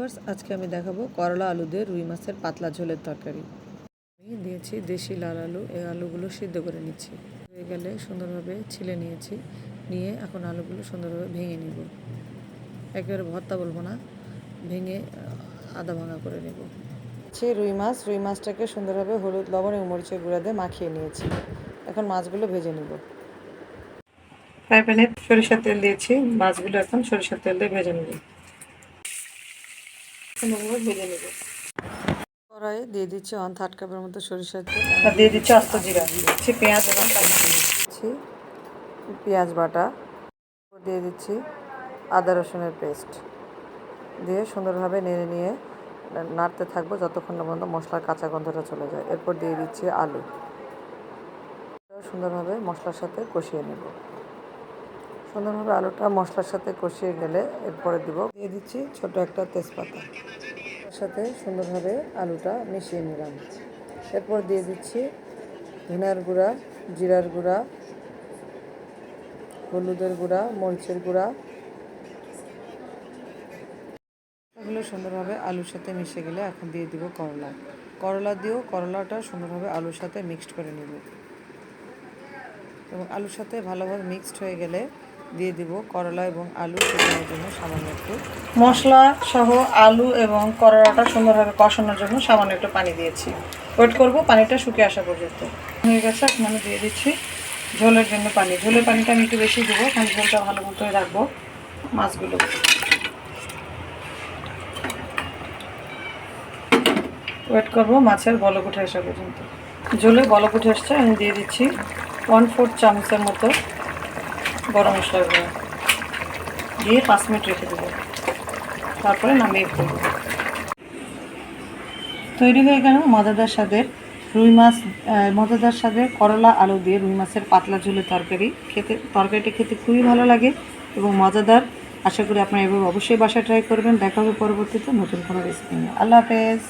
Viewers, আজকে আমি দেখাবো করলা আলু দিয়ে রুই মাছের পাতলা ঝোলের তরকারি। আমি দিয়েছি দেশি লাল আলু, এই আলুগুলো সিদ্ধ করে নিচ্ছি। হয়ে গেলে সুন্দরভাবে ছিলে নিয়েছি, নিয়ে এখন আলুগুলো সুন্দরভাবে ভেঙে নিব। একেবারে ভর্তা বলব না, ভেঙে আদা ভাঙা করে নেব। সে রুই মাছ, রুই মাছটাকে সুন্দরভাবে হলুদ, লবণ এবং মরিচের গুঁড়া দিয়ে মাখিয়ে নিয়েছি। এখন মাছগুলো ভেজে নিব। ফ্রাই প্যানে সরিষার তেল দিয়েছি, মাছগুলো এখন সরিষার তেল দিয়ে ভেজে নেব। সুন্দরভাবে ভেজে নেব। কড়াইয়ে দিয়ে দিচ্ছি ওয়ান থার্ড কাপের মতো সরিষার তেল। আর দিয়ে দিচ্ছি আস্ত জিরা দিচ্ছি পেঁয়াজ এবং দিচ্ছি পেঁয়াজ বাটা দিয়ে দিচ্ছি আদা রসুনের পেস্ট। দিয়ে সুন্দরভাবে নেড়ে নিয়ে নাড়তে থাকব যতক্ষণ না পর্যন্ত মশলার কাঁচা গন্ধটা চলে যায়। এরপর দিয়ে দিচ্ছি আলু। সুন্দরভাবে মশলার সাথে কষিয়ে নেব। সুন্দরভাবে আলুটা মশলার সাথে কষিয়ে গেলে এরপরে দিব দিয়ে দিচ্ছি ছোট একটা তেজপাতা। তার সাথে সুন্দরভাবে আলুটা মিশিয়ে নিলাম। এরপর দিয়ে দিচ্ছি ধনিয়ার গুঁড়া, জিরার গুঁড়া, হলুদের গুঁড়া, মরিচের গুঁড়া। এগুলো সুন্দরভাবে আলুর সাথে মিশে গেলে এখন দিয়ে দিব করলা। করলা দিয়েও করলাটা সুন্দরভাবে আলুর সাথে মিক্সড করে নেব। এবং আলুর সাথে ভালোভাবে মিক্সড হয়ে গেলে দিয়ে দিব করলা এবং আলু শুকানোর জন্য সামান্য একটু। মশলা সহ আলু এবং করলাটা সুন্দরভাবে কষানোর জন্য সামান্য একটু পানি দিয়েছি। ওয়েট করব, পানিটা শুকিয়ে আসা পর্যন্ত। হয়ে গেছে এখন দিয়ে দিচ্ছি ঝোলের জন্য পানি। ঝোলের পানিটা আমি একটু বেশি দেবো, কারণ ঝোলটা ভালো মতো রাখব মাছগুলো। ওয়েট করব, মাছের বলক উঠে আসা পর্যন্ত। ঝোলে বলক উঠে আসছে, আমি দিয়ে দিচ্ছি ওয়ান ফোর্থ চামচের মতো গরম মশলার গুঁড়ো। দিয়ে পাঁচ মিনিট রেখে দেবো। তারপরে নামিয়ে ফেলব। তৈরি হয়ে গেল মজাদার স্বাদের রুই মাছ মজাদার স্বাদের করলা আলু দিয়ে রুই মাছের পাতলা ঝোলের তরকারি। খেতে, তরকারিটা খেতে খুবই ভালো লাগে এবং মজাদার। আশা করি আপনারা এভাবে অবশ্যই বাসায় ট্রাই করবেন। দেখা হবে পরবর্তীতে নতুন কোনো রেসিপি নিয়ে। আল্লাহ হাফেজ।